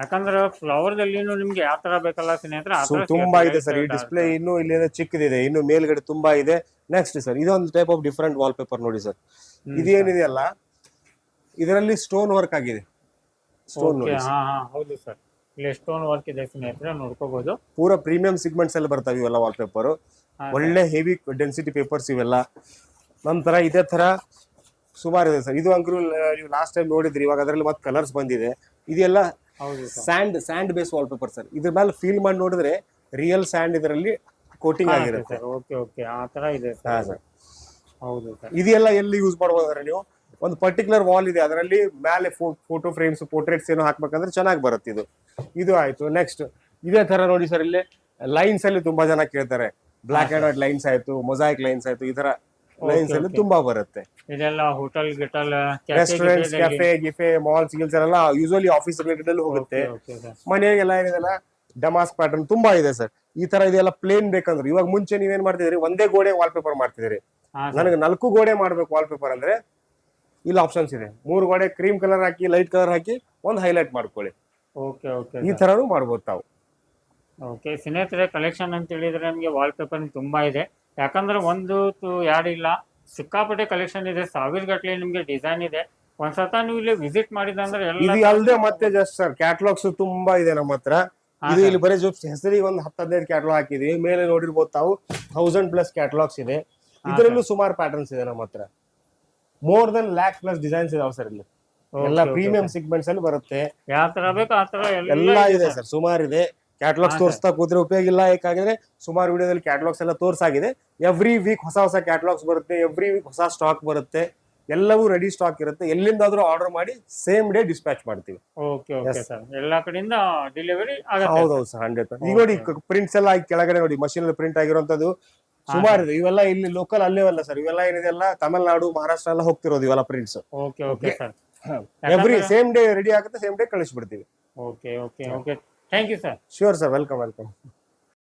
ಯಾಕಂದ್ರೆ ಫ್ಲವರ್ ದಲ್ಲಿನೂ ನಿಮ್ಗೆ ಯಾವ ತರ ಬೇಕಲ್ಲ ಸ್ನೇಹಿತರೆ ಆ ತರ ತುಂಬಾ ಇದೆ ಸರ್ ಈ ಡಿಸ್ಪ್ಲೇ ಇನ್ನು ಇಲ್ಲಿ ಚಿಕ್ಕದಿದೆ. ಇನ್ನು ಮೇಲ್ಗಡೆ ತುಂಬಾ ಇದೆ. ನೆಕ್ಸ್ಟ್ ಸರ್ ಇದೊಂದು type of different wallpaper ನೋಡಿ ಸರ್ ಇದೇನಿದೆಯಲ್ಲ ಇದರಲ್ಲಿ ಸ್ಟೋನ್ ವರ್ಕ್ ಆಗಿದೆ. ಸ್ಟೋನ್ ನೋಡಿ ಹೌದು ಸರ್ ಇಲ್ಲಿ ಸ್ಟೋನ್ ವರ್ಕ್ ಇದೆ ಸ್ನೇಹಿತರೆ ನೋಡ್ಕೋಬಹುದು ಪೂರ ಪ್ರೀಮಿಯಂ ಸಿಗ್ಮೆಂಟ್ಸ್ ಅಲ್ಲಿ ಬರ್ತವೆ ಇವೆಲ್ಲ ವಾಲ್ ಪೇಪರ್ ಒಳ್ಳೆ ಹೆವಿ ಡೆನ್ಸಿಟಿ ಪೇಪರ್ಸ್ ಇವೆಲ್ಲ. ನಂತರ ಇದೇ ತರ ಸುಮಾರು ಇದೆ ಸರ್. ಇದು ಅಂಕರು ನೀವು ಲಾಸ್ಟ್ ಟೈಮ್ ನೋಡಿದ್ರಿ ಇವಾಗ ಅದರಲ್ಲಿ ಮತ್ತೆ ಕಲರ್ಸ್ ಬಂದಿದೆ. ಇದೆಲ್ಲ sand sand base wallpaper sir. ಇದ್ರ ಮೇಲೆ ಫೀಲ್ ಮಾಡಿ ನೋಡಿದ್ರೆ ರಿಯಲ್ ಸ್ಯಾಂಡ್ ಇದರಲ್ಲಿ ಕೋಟಿಂಗ್ ಆಗಿರುತ್ತೆ. Okay okay. ಆ ತರ ಇದೆ ಸರ್. ಹೌದು ಸರ್. ಇದೆಲ್ಲ ಎಲ್ಲಿ ಯೂಸ್ ಮಾಡ್ಬೋದಂದ್ರೆ ನೀವು? ಒಂದು ಪರ್ಟಿಕ್ಯುಲರ್ ವಾಲ್ ಇದೆ. ಅದರಲ್ಲಿ ಮೇಲೆ ಫೋಟೋ ಫ್ರೇಮ್ಸ್ ಪೋರ್ಟ್ರೇಟ್ಸ್ ಏನೋ ಹಾಕ್ಬೇಕಂದ್ರೆ ಚೆನ್ನಾಗಿ ಬರುತ್ತೆ ಇದು. ಇದು ಆಯ್ತು. ನೆಕ್ಸ್ಟ್ ಇದೇ ತರ ನೋಡಿ ಸರ್ ಇಲ್ಲಿ. ಲೈನ್ಸ್ ಅಲ್ಲಿ ತುಂಬಾ ಜನ ಕೇಳ್ತಾರೆ. ಬ್ಲಾಕ್ ಅಂಡ್ ವೈಟ್ ಲೈನ್ಸ್ ಆಯ್ತು ಮೊಸಾಯಿಕ್ ಲೈನ್ಸ್ ಆಯ್ತು ಈ ತರ ಲೈನ್ಸ್ ಅಲ್ಲಿ ತುಂಬಾ ಬರುತ್ತೆ. ಇದೆಲ್ಲ ಹೋಟೆಲ್ ಗಿಟಲ್ ರೆಸ್ಟೋರೆಂಟ್ಸ್ ಕೆಫೆ ಗಿಫೆ ಮಾಲ್ಸ್ ಗಿಲ್ಸ್ ಎಲ್ಲ ಯೂಶುವಲಿ ಆಫೀಸ್ ರಿಲೇಟೆಡ್ ಅಲ್ಲಿ ಹೋಗುತ್ತೆ ಮನೆಯಾಗೆಲ್ಲ ಮನೆಗೆಲ್ಲ ಏನಿದೆಲ್ಲ? ಡಮಾಸ್ ಪ್ಯಾಟರ್ನ್ ತುಂಬಾ ಇದೆ ಸರ್. ಈ ತರ ಇದೆಲ್ಲ ಪ್ಲೇನ್ ಬೇಕಂದ್ರೆ ಇವಾಗ ಮುಂಚೆ ನೀವೇನ್ ಮಾಡ್ತಿದ್ರಿ ಒಂದೇ ಗೋಡೆ ವಾಲ್ ಪೇಪರ್ ಮಾಡ್ತಿದ್ರಿ ನನಗೆ ನಾಲ್ಕು ಗೋಡೆ ಮಾಡ್ಬೇಕು ವಾಲ್ ಪೇಪರ್ ಅಂದ್ರೆ ಇಲ್ಲಿ ಆಪ್ಷನ್ಸ್ ಇದೆ. ಮೂರು ಗೋಡೆ ಕ್ರೀಮ್ ಕಲರ್ ಹಾಕಿ ಲೈಟ್ ಕಲರ್ ಹಾಕಿ ಒಂದು ಹೈಲೈಟ್ ಮಾಡ್ಕೊಳ್ಳಿ. ಓಕೆ ಓಕೆ ಈ ತರನು ಮಾಡ್ಬೋದು ತಾವು. ಓಕೆ ಸ್ನೇಹಿತರೆ ಕಲೆಕ್ಷನ್ ಅಂತ ಹೇಳಿದ್ರೆ ನಮಗೆ ವಾಲ್ ಪೇಪರ್ ತುಂಬಾ ಇದೆ. ಯಾಕಂದ್ರೆ ಒಂದು ಟು ಎರಡು ಇಲ್ಲ ಸಿಕ್ಕಾಪಟ್ಟೆ ಕಲೆಕ್ಷನ್ ಇದೆ. ಸಾವಿರ ಗಟ್ಟಲೆ ನಿಮಗೆ ಡಿಸೈನ್ ಇದೆ. ಒಂದ್ಸತ ನೀವು ಇಲ್ಲಿ ವಿಸಿಟ್ ಮಾಡಿದಂದ್ರೆ ಎಲ್ಲ ಇದು ಅಲ್ಲದೆ ಮತ್ತೆ ಜಸ್ಟ್ ಸರ್ ಕ್ಯಾಟ್ಲಾಗ್ಸ್ ತುಂಬಾ ಇದೆ ನಮ್ಮ ಹತ್ರ. ಇದು ಇಲ್ಲಿ ಬರೀ ಜೂಪ್ಸ್ ಹೆಸರಿಗೆ ಒಂದು ಹತ್ತು ಹದಿನೈದು ಕ್ಯಾಟ್ಲಾಗ್ ಹಾಕಿದೀವಿ. ಮೇಲೆ ನೋಡಿರ್ಬೋದು ತಾವು ಥೌಸಂಡ್ ಪ್ಲಸ್ ಕ್ಯಾಟ್ಲಾಗ್ಸ್ ಇದೆ. ಇದರಲ್ಲೂ ಸುಮಾರು ಪ್ಯಾಟರ್ನ್ಸ್ ಇದೆ ನಮ್ಮ ಹತ್ರ. More than lakh plus designs ಇದಾವೆ ಸರ್ ಇಲ್ಲಿ. ಎಲ್ಲ ಪ್ರೀಮಿಯಂ ಸಿಗ್ಮೆಂಟ್ಸ್ ಅಲ್ಲಿ ಬರುತ್ತೆ. ಯಾವ ತರ ಬೇಕು ಆ ತರ ಎಲ್ಲ ಇದೆ ಸರ್ ಸುಮಾರು ಇದೆ. ಕ್ಯಾಟ್ಲಾಗ್ಸ್ ತೋರಿಸ್ತಾ ಕೂತ್ರೆ ಉಪಯೋಗ ಇಲ್ಲ ಯಾಕಂದ್ರೆ ಸುಮಾರು ವಿಡಿಯೋದಲ್ಲಿ ಕ್ಯಾಟ್ಲಾಗ್ಸ್ ಎಲ್ಲ ತೋರ್ಸಾಗಿದೆ. ಎವ್ರಿ ವೀಕ್ ಹೊಸ ಹೊಸ ಕ್ಯಾಟ್ಲಾಗ್ಸ್ ಬರುತ್ತೆ ಎವ್ರಿ ವೀಕ್ ಹೊಸ ಸ್ಟಾಕ್ ಬರುತ್ತೆ. ಎಲ್ಲವೂ ರೆಡಿ ಸ್ಟಾಕ್ ಇರುತ್ತೆ. ಎಲ್ಲಿಂದಾದ್ರೂ ಆರ್ಡರ್ ಮಾಡಿ ಸೇಮ್ ಡೇ ಡಿಸ್ಪ್ಯಾಚ್ ಮಾಡ್ತೀವಿ. ಓಕೆ ಓಕೆ ಸರ್ ಎಲ್ಲಾ ಕಡೆಯಿಂದ ಡೆಲಿವರಿ ಆಗುತ್ತೆ ಹೌದೌದು ಸರ್ ಹಂಡ್ರೆಡ್ ಈಗ ನೋಡಿ ಪ್ರಿಂಟ್ಸ್ ಎಲ್ಲ ಕೆಳಗಡೆ ನೋಡಿ ಮಷೀನ್ ಪ್ರಿಂಟ್ ಆಗಿರುವಂತದ್ದು ಸುಮಾರು ಇದೆ. ಇವೆಲ್ಲ ಇಲ್ಲಿ ಲೋಕಲ್ ಅಲ್ಲೇ ಅಲ್ಲ ಸರ್ ಇವೆಲ್ಲ ಏನಿದೆ ಎಲ್ಲ ತಮಿಳ್ನಾಡು ಮಹಾರಾಷ್ಟ್ರ ಎಲ್ಲ ಹೋಗ್ತಿರೋದು ಇವೆಲ್ಲ prints okay okay sir every same day ready ಆಗುತ್ತೆ same day ಕಳಿಸ್ಬಿಡ್ತೀವಿ. Okay okay okay thank you sir sure sir welcome welcome